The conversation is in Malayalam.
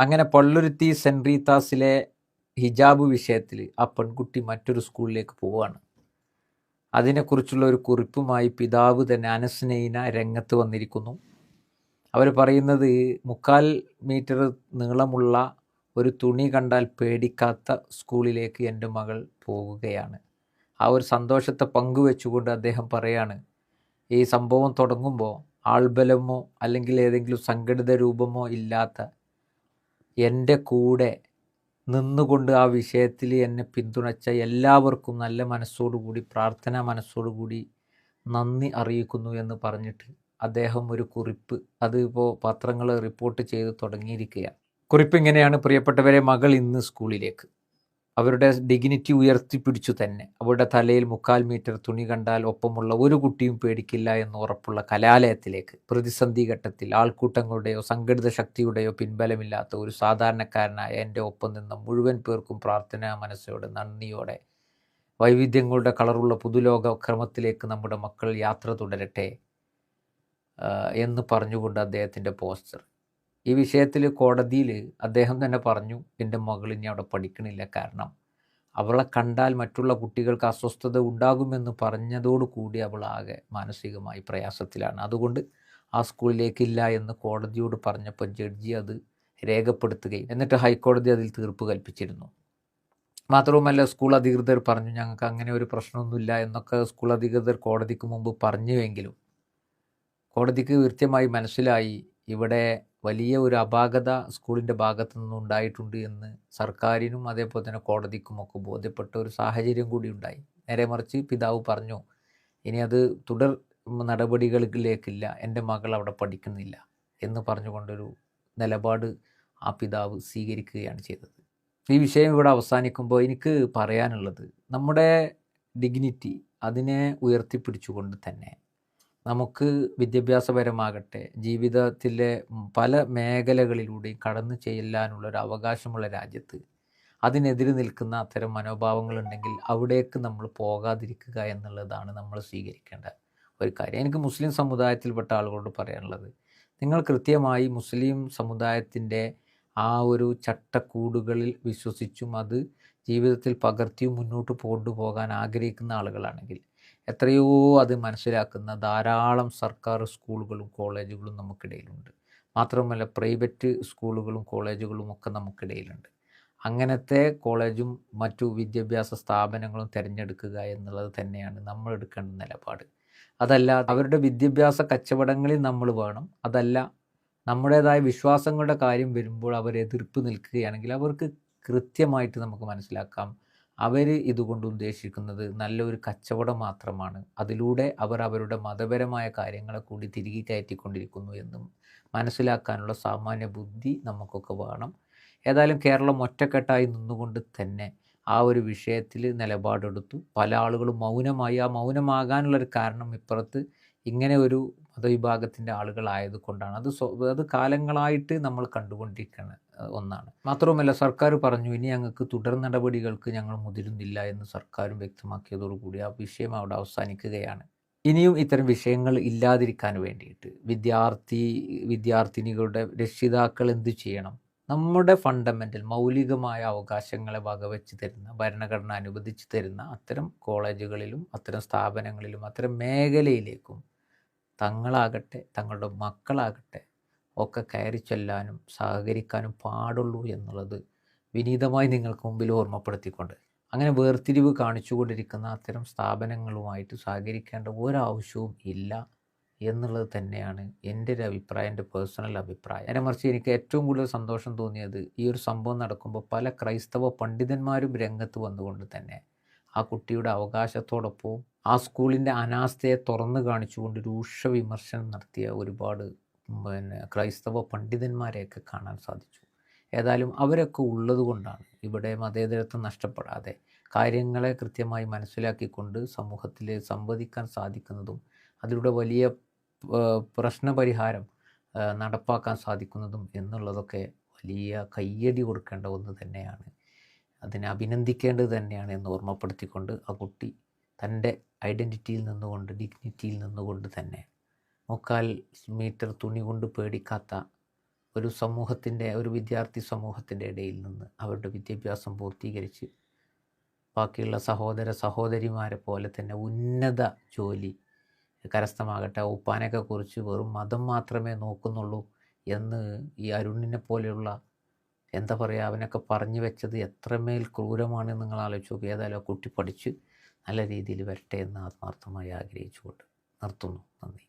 അങ്ങനെ പള്ളുരുത്തി സെന്റ് റീത്താസിലെ ഹിജാബ് വിഷയത്തിൽ ആ പെൺകുട്ടി മറ്റൊരു സ്കൂളിലേക്ക് പോവുകയാണ്. അതിനെക്കുറിച്ചുള്ള ഒരു കുറിപ്പുമായി പിതാവ് തന്നെ അനസ്നൈന രംഗത്ത് വന്നിരിക്കുന്നു. അവർ പറയുന്നത് മുക്കാൽ മീറ്റർ നീളമുള്ള ഒരു തുണി കണ്ടാൽ പേടിക്കാത്ത സ്കൂളിലേക്ക് എന്റെ മകൾ പോവുകയാണ്. ആ ഒരു സന്തോഷത്തെ പങ്കുവെച്ചുകൊണ്ട് അദ്ദേഹം പറയാണ് ഈ സംഭവം തുടങ്ങുമ്പോൾ ആൾബലമോ അല്ലെങ്കിൽ ഏതെങ്കിലും സംഘടിത രൂപമോ ഇല്ലാത്ത എന്റെ കൂടെ നിന്നുകൊണ്ട് ആ വിഷയത്തിൽ എന്നെ പിന്തുണച്ച എല്ലാവർക്കും നല്ല മനസ്സോടുകൂടി പ്രാർത്ഥനാ മനസ്സോടുകൂടി നന്ദി അറിയിക്കുന്നു എന്ന് പറഞ്ഞിട്ട് അദ്ദേഹം ഒരു കുറിപ്പ് അതിപ്പോൾ പത്രങ്ങൾ റിപ്പോർട്ട് ചെയ്ത് തുടങ്ങിയിരിക്കുകയാണ്. കുറിപ്പ് ഇങ്ങനെയാണ്. പ്രിയപ്പെട്ടവരെ മകൾ ഇന്ന് സ്കൂളിലേക്ക്. അവരുടെ ഡിഗ്നിറ്റി ഉയർത്തിപ്പിടിച്ചു തന്നെ. അവരുടെ തലയിൽ മുക്കാൽ മീറ്റർ തുണി കണ്ടാൽ ഒപ്പമുള്ള ഒരു കുട്ടിയും പേടിക്കില്ല എന്ന് ഉറപ്പുള്ള കലാലയത്തിലേക്ക്. പ്രതിസന്ധി ഘട്ടത്തിൽ ആൾക്കൂട്ടങ്ങളുടെയോ സംഘടിത ശക്തിയുടെയോ പിൻബലമില്ലാത്ത ഒരു സാധാരണക്കാരനായ എന്റെ ഒപ്പം നിന്ന മുഴുവൻ പേർക്കും പ്രാർത്ഥനാ മനസ്സോടെ നന്ദിയോടെ വൈവിധ്യങ്ങളുടെ കളറുള്ള പുതുലോക ക്രമത്തിലേക്ക് നമ്മുടെ മക്കൾ യാത്ര തുടരട്ടെ എന്ന് പറഞ്ഞുകൊണ്ട് അദ്ദേഹത്തിന്റെ പോസ്റ്റർ ഈ വിഷയത്തിൽ കോടതിയിൽ അദ്ദേഹം തന്നെ പറഞ്ഞു എന്റെ മകൾ ഇനി അവിടെ പഠിക്കണില്ല കാരണം അവളെ കണ്ടാൽ മറ്റുള്ള കുട്ടികൾക്ക് അസ്വസ്ഥത ഉണ്ടാകുമെന്ന് പറഞ്ഞതോടുകൂടി അവൾ ആകെ മാനസികമായി പ്രയാസത്തിലാണ്. അതുകൊണ്ട് ആ സ്കൂളിലേക്കില്ല എന്ന് കോടതിയോട് പറഞ്ഞപ്പോൾ ജഡ്ജി അത് രേഖപ്പെടുത്തുകയും എന്നിട്ട് ഹൈക്കോടതി അതിൽ തീർപ്പ് കൽപ്പിച്ചിരുന്നു. മാത്രവുമല്ല സ്കൂൾ അധികൃതർ പറഞ്ഞു ഞങ്ങൾക്ക് അങ്ങനെ ഒരു പ്രശ്നമൊന്നുമില്ല എന്നൊക്കെ സ്കൂൾ അധികൃതർ കോടതിക്ക് മുമ്പ് പറഞ്ഞുവെങ്കിലും കോടതിക്ക് കൃത്യമായി മനസ്സിലായി ഇവിടെ വലിയ ഒരു അപാകത സ്കൂളിന്റെ ഭാഗത്തു നിന്നുണ്ടായിട്ടുണ്ട് എന്ന് സർക്കാരിനും അതേപോലെ തന്നെ കോടതിക്കുമൊക്കെ ബോധ്യപ്പെട്ട ഒരു സാഹചര്യം കൂടി ഉണ്ടായി. നേരെ മറിച്ച് പിതാവ് പറഞ്ഞു ഇനി അത് തുടർ നടപടികളിലേക്കില്ല എന്റെ മകൾ അവിടെ പഠിക്കുന്നില്ല എന്ന് പറഞ്ഞുകൊണ്ടൊരു നിലപാട് ആ പിതാവ് സ്വീകരിക്കുകയാണ് ചെയ്തത്. ഈ വിഷയം ഇവിടെ അവസാനിക്കുമ്പോൾ എനിക്ക് പറയാനുള്ളത് നമ്മുടെ ഡിഗ്നിറ്റി അതിനെ ഉയർത്തിപ്പിടിച്ചുകൊണ്ട് തന്നെ നമുക്ക് വിദ്യാഭ്യാസപരമാകട്ടെ ജീവിതത്തിലെ പല മേഖലകളിലൂടെയും കടന്നു ചെല്ലാനുള്ള ഒരു അവകാശമുള്ള രാജ്യത്ത് അതിനെതിരെ നിൽക്കുന്ന അത്തരം മനോഭാവങ്ങളുണ്ടെങ്കിൽ അവിടേക്ക് നമ്മൾ പോകാതിരിക്കുക എന്നുള്ളതാണ് നമ്മൾ സ്വീകരിക്കേണ്ട ഒരു കാര്യം. എനിക്ക് മുസ്ലിം സമുദായത്തിൽപ്പെട്ട ആളുകളോട് പറയാനുള്ളത് നിങ്ങൾ കൃത്യമായി മുസ്ലിം സമുദായത്തിന്റെ ആ ഒരു ചട്ടക്കൂടുകളിൽ വിശ്വസിച്ചും അത് ജീവിതത്തിൽ പകർത്തിയും മുന്നോട്ട് കൊണ്ടുപോകാൻ ആഗ്രഹിക്കുന്ന ആളുകളാണെങ്കിൽ എത്രയോ അത് മനസ്സിലാക്കുന്ന ധാരാളം സർക്കാർ സ്കൂളുകളും കോളേജുകളും നമുക്കിടയിലുണ്ട്. മാത്രമല്ല പ്രൈവറ്റ് സ്കൂളുകളും കോളേജുകളും ഒക്കെ നമുക്കിടയിലുണ്ട്. അങ്ങനത്തെ കോളേജും മറ്റു വിദ്യാഭ്യാസ സ്ഥാപനങ്ങളും തിരഞ്ഞെടുക്കുക എന്നുള്ളത് തന്നെയാണ് നമ്മൾ എടുക്കേണ്ട നിലപാട്. അതല്ല അവരുടെ വിദ്യാഭ്യാസ കച്ചവടങ്ങളിൽ നമ്മൾ വേണം. അതല്ല നമ്മുടേതായ വിശ്വാസങ്ങളുടെ കാര്യം വരുമ്പോൾ അവർ എതിർപ്പ് നിൽക്കുകയാണെങ്കിൽ അവർക്ക് കൃത്യമായിട്ട് നമുക്ക് മനസ്സിലാക്കാം. അവർ ഇതുകൊണ്ട് ഉദ്ദേശിക്കുന്നത് നല്ലൊരു കച്ചവടം മാത്രമാണ്. അതിലൂടെ അവർ അവരുടെ മതപരമായ കാര്യങ്ങളെ കൂടി തിരികെ കയറ്റിക്കൊണ്ടിരിക്കുന്നു എന്നും മനസ്സിലാക്കാനുള്ള സാമാന്യ ബുദ്ധി നമുക്കൊക്കെ വേണം. ഏതായാലും കേരളം ഒറ്റക്കെട്ടായി നിന്നുകൊണ്ട് തന്നെ ആ ഒരു വിഷയത്തിൽ നിലപാടെടുത്തു. പല ആളുകളും മൗനമായി. ആ മൗനമാകാനുള്ളൊരു കാരണം ഇപ്പുറത്ത് ഇങ്ങനെ ഒരു മതവിഭാഗത്തിന്റെ ആളുകളായത് കൊണ്ടാണ്. അത് അത് കാലങ്ങളായിട്ട് നമ്മൾ കണ്ടുകൊണ്ടിരിക്കുന്ന ഒന്നാണ്. മാത്രവുമല്ല സർക്കാർ പറഞ്ഞു ഇനി ഞങ്ങൾക്ക് തുടർ നടപടികൾക്ക് ഞങ്ങൾ മുതിരുന്നില്ല എന്ന് സർക്കാരും വ്യക്തമാക്കിയതോടുകൂടി ആ വിഷയം അവിടെ അവസാനിക്കുകയാണ്. ഇനിയും ഇത്തരം വിഷയങ്ങൾ ഇല്ലാതിരിക്കാൻ വേണ്ടിയിട്ട് വിദ്യാർത്ഥി വിദ്യാർത്ഥിനികളുടെ രക്ഷിതാക്കൾ എന്തു ചെയ്യണം? നമ്മുടെ ഫണ്ടമെന്റൽ മൗലികമായ അവകാശങ്ങളെ വകവെച്ച് തരുന്ന ഭരണഘടന അനുവദിച്ച് തരുന്ന അത്തരം കോളേജുകളിലും അത്തരം സ്ഥാപനങ്ങളിലും അത്തരം മേഖലയിലേക്കും തങ്ങളാകട്ടെ തങ്ങളുടെ മക്കളാകട്ടെ ഒക്കെ കയറി ചെല്ലാനും സഹകരിക്കാനും പാടുള്ളൂ എന്നുള്ളത് വിനീതമായി നിങ്ങൾക്ക് മുമ്പിൽ ഓർമ്മപ്പെടുത്തിക്കൊണ്ട് അങ്ങനെ വേർതിരിവ് കാണിച്ചുകൊണ്ടിരിക്കുന്ന അത്തരം സ്ഥാപനങ്ങളുമായിട്ട് സഹകരിക്കേണ്ട ഒരാവശ്യവും ഇല്ല എന്നുള്ളത് തന്നെയാണ് എന്റെ ഒരു അഭിപ്രായം എന്റെ പേഴ്സണൽ അഭിപ്രായം. എന്നെ മറിച്ച് എനിക്ക് ഏറ്റവും കൂടുതൽ സന്തോഷം തോന്നിയത് ഈ ഒരു സംഭവം നടക്കുമ്പോൾ പല ക്രൈസ്തവ പണ്ഡിതന്മാരും രംഗത്ത് വന്നുകൊണ്ട് തന്നെ ആ കുട്ടിയുടെ അവകാശത്തോടൊപ്പം ആ സ്കൂളിന്റെ അനാസ്ഥയെ തുറന്നു കാണിച്ചുകൊണ്ട് രൂക്ഷ വിമർശനം നടത്തിയ ഒരുപാട് പിന്നെ ക്രൈസ്തവ പണ്ഡിതന്മാരെയൊക്കെ കാണാൻ സാധിച്ചു. ഏതായാലും അവരൊക്കെ ഉള്ളതുകൊണ്ടാണ് ഇവിടെ മതേതരത്വം നഷ്ടപ്പെടാതെ കാര്യങ്ങളെ കൃത്യമായി മനസ്സിലാക്കിക്കൊണ്ട് സമൂഹത്തിൽ സംവദിക്കാൻ സാധിക്കുന്നതും അതിലൂടെ വലിയ പ്രശ്നപരിഹാരം നടപ്പാക്കാൻ സാധിക്കുന്നതും എന്നുള്ളതൊക്കെ വലിയ കയ്യടി കൊടുക്കേണ്ട ഒന്ന് തന്നെയാണ്. അതിനെ അഭിനന്ദിക്കേണ്ടത് തന്നെയാണ് എന്ന് ഓർമ്മപ്പെടുത്തിക്കൊണ്ട് ആ കുട്ടി തന്റെ ഐഡന്റിറ്റിയിൽ നിന്നുകൊണ്ട് ഡിഗ്നിറ്റിയിൽ നിന്നുകൊണ്ട് തന്നെ മുക്കാൽ മീറ്റർ തുണി കൊണ്ട് പേടിക്കാത്ത ഒരു സമൂഹത്തിന്റെ ഒരു വിദ്യാർത്ഥി സമൂഹത്തിന്റെ ഇടയിൽ നിന്ന് അവരുടെ വിദ്യാഭ്യാസം പൂർത്തീകരിച്ച് ബാക്കിയുള്ള സഹോദര സഹോദരിമാരെ പോലെ തന്നെ ഉന്നത ജോലി കരസ്ഥമാകട്ടെ ഉപ്പാനൊക്കെ കുറിച്ച് വെറും മതം മാത്രമേ നോക്കുന്നുള്ളൂ എന്ന് ഈ അരുണിനെ പോലെയുള്ള എന്താ പറയുക അവനൊക്കെ പറഞ്ഞു വെച്ചത് എത്രമേൽ ക്രൂരമാണ് നിങ്ങൾ ആലോചിച്ച് നോക്കുക ഏതായാലും കുട്ടി പഠിച്ച് നല്ല രീതിയിൽ വരട്ടെ എന്ന് ആത്മാർത്ഥമായി ആഗ്രഹിച്ചുകൊണ്ട് നിർത്തുന്നു. നന്ദി.